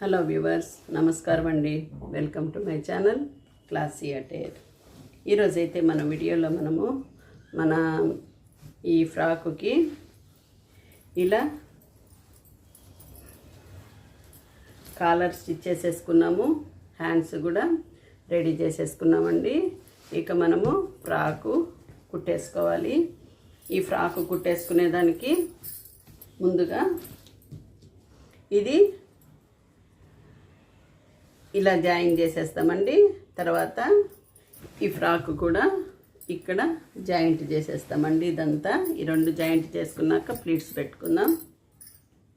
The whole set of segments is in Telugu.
హలో వ్యూవర్స్ నమస్కారం అండి. Welcome to my channel classy attire ఈరోజైతే మన వీడియోలో మనము మన ఈ ఫ్రాకుకి ఇలా కాలర్ స్టిచ్ చేసేసుకున్నాము హ్యాండ్స్ కూడా రెడీ చేసేసుకున్నామండి. ఇక మనము ఫ్రాకు కుట్టేసుకోవాలి. ఈ ఫ్రాకు కుట్టేసుకునేదానికి ముందుగా ఇది ఇలా జాయిన్ చేసేస్తామండి. తర్వాత ఈ ఫ్రాక్ కూడా ఇక్కడ జాయింట్ చేసేస్తామండి ఇదంతా. ఈ రెండు జాయింట్ చేసుకున్నాక ప్లీట్స్ పెట్టుకుందాం.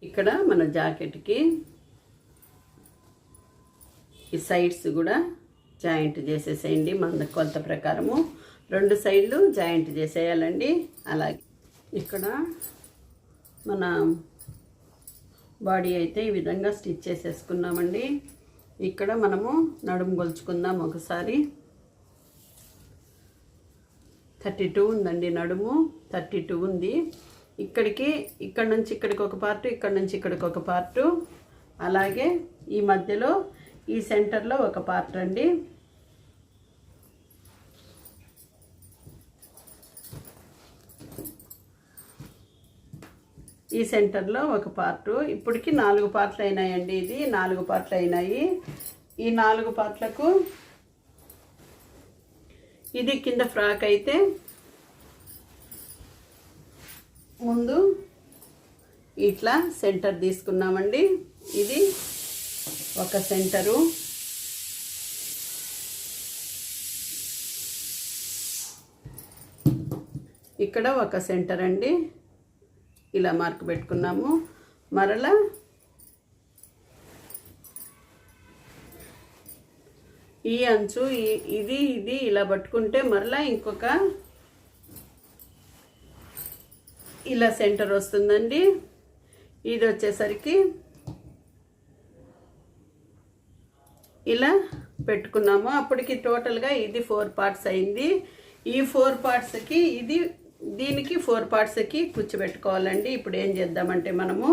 ఇక్కడ మన జాకెట్కి ఈ సైడ్స్ కూడా జాయింట్ చేసేసేయండి. మన కొలత ప్రకారము రెండు సైడ్లు జాయింట్ చేసేయాలండి. అలాగే ఇక్కడ మన బాడీ అయితే ఈ విధంగా స్టిచ్ చేసేసుకున్నామండి. ఇక్కడ మనము నడుము గొలుచుకుందాం ఒకసారి. థర్టీ టూ ఉందండి నడుము. థర్టీ టూ ఉంది. ఇక్కడికి ఇక్కడ నుంచి ఇక్కడికి ఒక పార్టు ఇక్కడ నుంచి ఇక్కడికి ఒక పార్టు. అలాగే ఈ మధ్యలో ఈ సెంటర్లో ఒక పార్ట్ అండి. ఈ సెంటర్లో ఒక పార్టు. ఇప్పటికి నాలుగు పార్ట్లు అయినాయండి ఇది. నాలుగు పార్ట్లు అయినాయి. ఈ నాలుగు పార్ట్లకు ఇది కింద ఫ్రాక్ అయితే ముందు ఇట్లా సెంటర్ తీసుకున్నామండి. ఇది ఒక సెంటరు. ఇక్కడ ఒక సెంటర్ అండి ఇలా మార్క్ పెట్టుకున్నాము. మరలా ఈ అంచు ఇది ఇది ఇలా పట్టుకుంటే మరలా ఇంకొక ఇలా సెంటర్ వస్తుందండి. ఇది వచ్చేసరికి ఇలా పెట్టుకున్నాము. అప్పటికి టోటల్గా ఇది ఫోర్ పార్ట్స్ అయింది. ఈ ఫోర్ పార్ట్స్కి ఇది దీనికి ఫోర్ పార్ట్స్కి కూర్చోబెట్టుకోవాలండి. ఇప్పుడు ఏం చేద్దామంటే మనము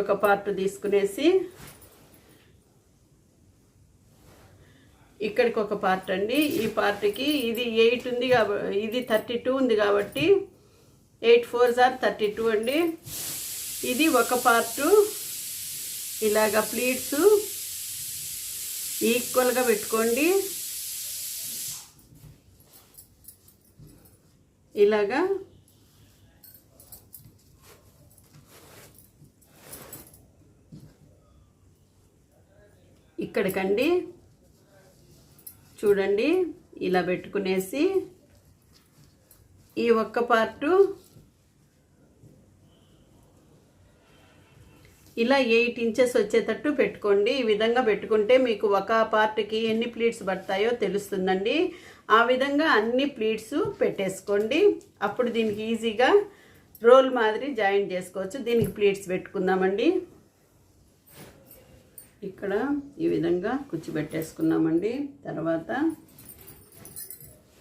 ఒక పార్ట్ తీసుకునేసి ఇక్కడికి ఒక పార్ట్ అండి. ఈ పార్ట్కి ఇది ఎయిట్ ఉంది కాబట్టి ఇది థర్టీ టూ ఉంది కాబట్టి eight four or thirty two అండి. ఇది ఒక పార్టు. ఇలాగ ప్లీట్స్ ఈక్వల్గా పెట్టుకోండి. ఇలాగా ఇక్కడికండి. చూడండి ఇలా పెట్టుకునేసి ఈ ఒక్క పార్టు ఇలా ఎయిట్ ఇంచెస్ వచ్చేటట్టు పెట్టుకోండి. ఈ విధంగా పెట్టుకుంటే మీకు ఒక పార్ట్కి ఎన్ని ప్లీట్స్ పడతాయో తెలుస్తుందండి. ఆ విధంగా అన్ని ప్లీట్స్ పెట్టేసుకోండి. అప్పుడు దీనికి ఈజీగా రోల్ మాదిరి జాయిన్ చేసుకోవచ్చు. దీనికి ప్లీట్స్ పెట్టుకుందామండి. ఇక్కడ ఈ విధంగా కూర్చోబెట్టేసుకున్నామండి. తర్వాత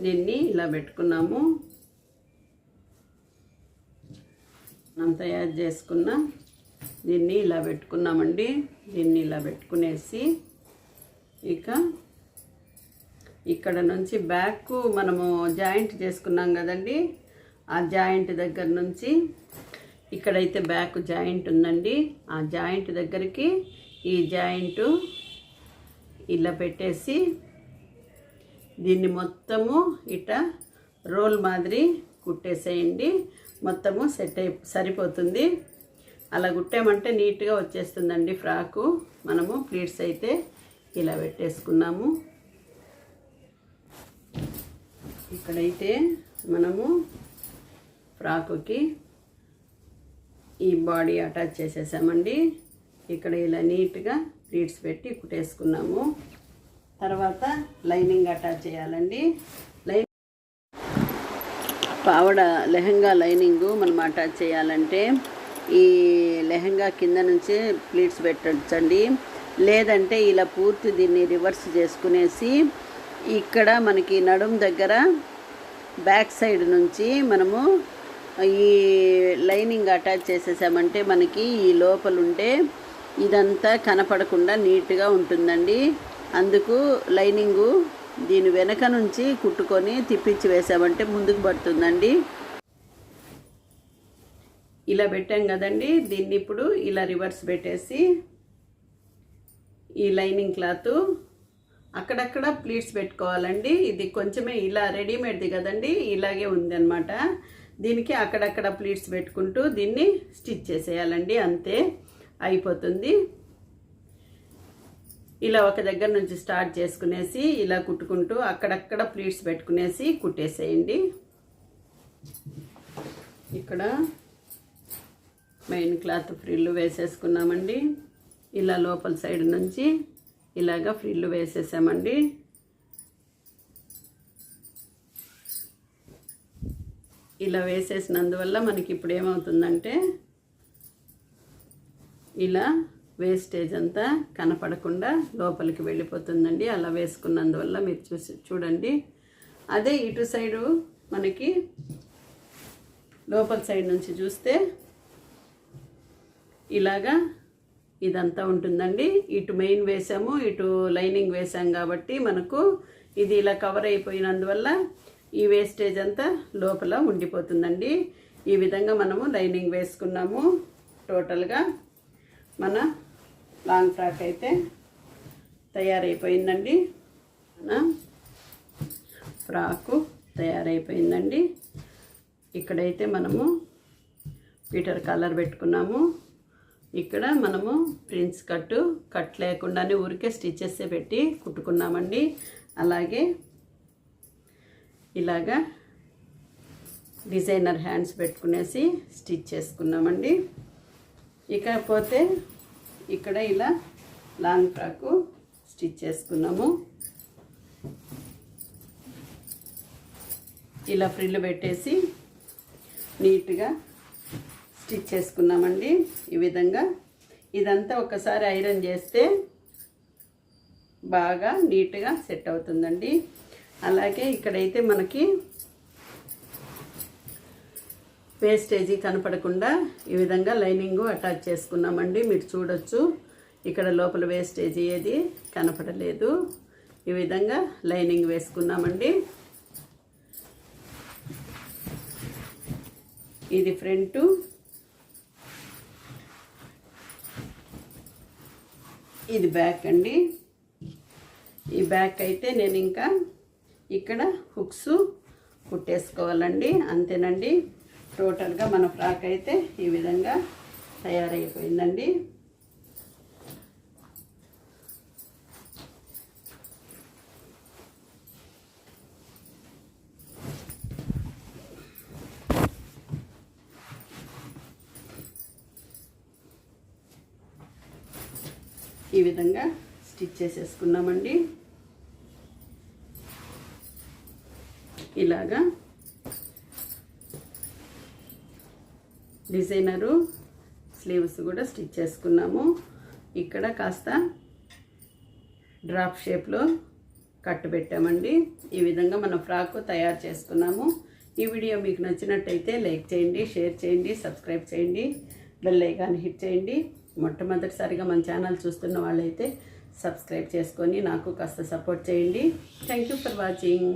దీన్ని ఇలా పెట్టుకున్నాము. అంత యాడ్ చేసుకున్న దీన్ని ఇలా పెట్టుకున్నామండి. దీన్ని ఇలా పెట్టుకునేసి ఇక ఇక్కడ నుంచి బ్యాక్ మనము జాయింట్ చేసుకున్నాం కదండి. ఆ జాయింట్ దగ్గర నుంచి ఇక్కడైతే బ్యాక్ జాయింట్ ఉందండి. ఆ జాయింట్ దగ్గరికి ఈ జాయింట్ ఇలా పెట్టేసి దీన్ని మొత్తము ఇట రోల్ మాదిరి కుట్టేసేయండి. మొత్తము సెట్ అయి సరిపోతుంది. అలా కుట్టామంటే నీట్గా వచ్చేస్తుందండి ఫ్రాకు. మనము ప్లీట్స్ అయితే ఇలా పెట్టేసుకున్నాము. ఇక్కడైతే మనము ఫ్రాకుకి ఈ బాడీ అటాచ్ చేసేసామండి. ఇక్కడ ఇలా నీట్గా ప్లీట్స్ పెట్టి కుట్టేసుకున్నాము. తర్వాత లైనింగ్ అటాచ్ చేయాలండి. లైన్ పావడ లెహంగా లైనింగ్ మనం అటాచ్ చేయాలంటే ఈ లెహంగా కింద నుంచి ప్లీట్స్ పెట్టచ్చండి. లేదంటే ఇలా పూర్తి దీన్ని రివర్స్ చేసుకునేసి ఇక్కడ మనకి నడుం దగ్గర బ్యాక్ సైడ్ నుంచి మనము ఈ లైనింగ్ అటాచ్ చేసేసామంటే మనకి ఈ లోపల ఉండే ఇదంతా కనపడకుండా నీట్గా ఉంటుందండి. అందుకు లైనింగు దీని వెనక నుంచి కుట్టుకొని తిప్పించి వేసామంటే ముందుకు పడుతుందండి. ఇలా పెట్టాం కదండి. దీన్ని ఇప్పుడు ఇలా రివర్స్ పెట్టేసి ఈ లైనింగ్ క్లాత్ అక్కడక్కడ ప్లీట్స్ పెట్టుకోవాలండి. ఇది కొంచెమే ఇలా రెడీమేడ్ది కదండి. ఇలాగే ఉందన్నమాట. దీనికి అక్కడక్కడ ప్లీట్స్ పెట్టుకుంటూ దీన్ని స్టిచ్ చేసేయాలండి. అంతే అయిపోతుంది. ఇలా ఒక దగ్గర నుంచి స్టార్ట్ చేసుకునేసి ఇలా కుట్టుకుంటూ అక్కడక్కడ ప్లీట్స్ పెట్టుకునేసి కుట్టేసేయండి. ఇక్కడ మెయిన్ క్లాత్ ఫ్రిల్లు వేసేసుకున్నామండి. ఇలా లోపల సైడ్ నుంచి ఇలాగ ఫ్రిల్లు వేసేసామండి. ఇలా వేసేసినందువల్ల మనకి ఇప్పుడు ఏమవుతుందంటే ఇలా వేస్టేజ్ అంతా కనపడకుండా లోపలికి వెళ్ళిపోతుందండి. అలా వేసుకున్నందువల్ల మీరు చూసి చూడండి. అదే ఇటు సైడు మనకి లోపల సైడ్ నుంచి చూస్తే ఇలాగా ఇదంతా ఉంటుందండి. ఇటు మెయిన్ వేసాము ఇటు లైనింగ్ వేసాం కాబట్టి మనకు ఇది ఇలా కవర్ అయిపోయినందువల్ల ఈ వేస్టేజ్ అంతా లోపల ఉండిపోతుందండి. ఈ విధంగా మనము లైనింగ్ వేసుకున్నాము టోటల్గా. మన లాంగ్ ఫ్రాక్ అయితే తయారైపోయిందండి. మన ఫ్రాకు తయారైపోయిందండి. ఇక్కడైతే మనము పీటర్ కలర్ పెట్టుకున్నాము. ఇక్కడ మనము ప్రిన్స్ కట్టు కట్ లేకుండానే ఊరికే స్టిచెస్ పెట్టి కుట్టుకున్నామండి. అలాగే ఇలాగా డిజైనర్ హ్యాండ్స్ పెట్టుకునేసి స్టిచ్ చేసుకున్నామండి. ఇకపోతే ఇక్కడ ఇలా లాంగ్ ఫ్రాకు స్టిచ్ చేసుకున్నాము. ఇలా ఫ్రిల్ పెట్టేసి నీట్గా స్టిచ్ చేసుకున్నామండి ఈ విధంగా. ఇదంతా ఒకసారి ఐరన్ చేస్తే బాగా నీట్గా సెట్ అవుతుందండి. అలాగే ఇక్కడైతే మనకి వేస్టేజీ కనపడకుండా ఈ విధంగా లైనింగ్ అటాచ్ చేసుకున్నామండి. మీరు చూడొచ్చు ఇక్కడ లోపల వేస్టేజీ ఏది కనపడలేదు. ఈ విధంగా లైనింగ్ వేసుకున్నామండి. ఇది ఫ్రంట్ ఇది బ్యాక్ అండి. ఈ బ్యాక్ అయితే నేను ఇంకా ఇక్కడ హుక్స్ కుట్టేసుకోవాలండి. అంతేనండి. టోటల్గా మన ఫ్రాక్ అయితే ఈ విధంగా తయారైపోయిందండి. ఈ విధంగా స్టిచ్ చేసేసుకున్నామండి. ఇలాగా డిజైనరు స్లీవ్స్ కూడా స్టిచ్ చేసుకున్నాము. ఇక్కడ కాస్త డ్రాప్ షేప్లో కట్టు పెట్టామండి. ఈ విధంగా మన ఫ్రాక్ తయారు చేసుకున్నాము. ఈ వీడియో మీకు నచ్చినట్టయితే లైక్ చేయండి షేర్ చేయండి సబ్స్క్రైబ్ చేయండి బెల్ ఐకాన్ హిట్ చేయండి. మొట్టమొదటిసారిగా మన ఛానల్ చూస్తున్న వాళ్ళైతే సబ్స్క్రైబ్ చేసుకొని నాకు కాస్త సపోర్ట్ చేయండి. Thank you for watching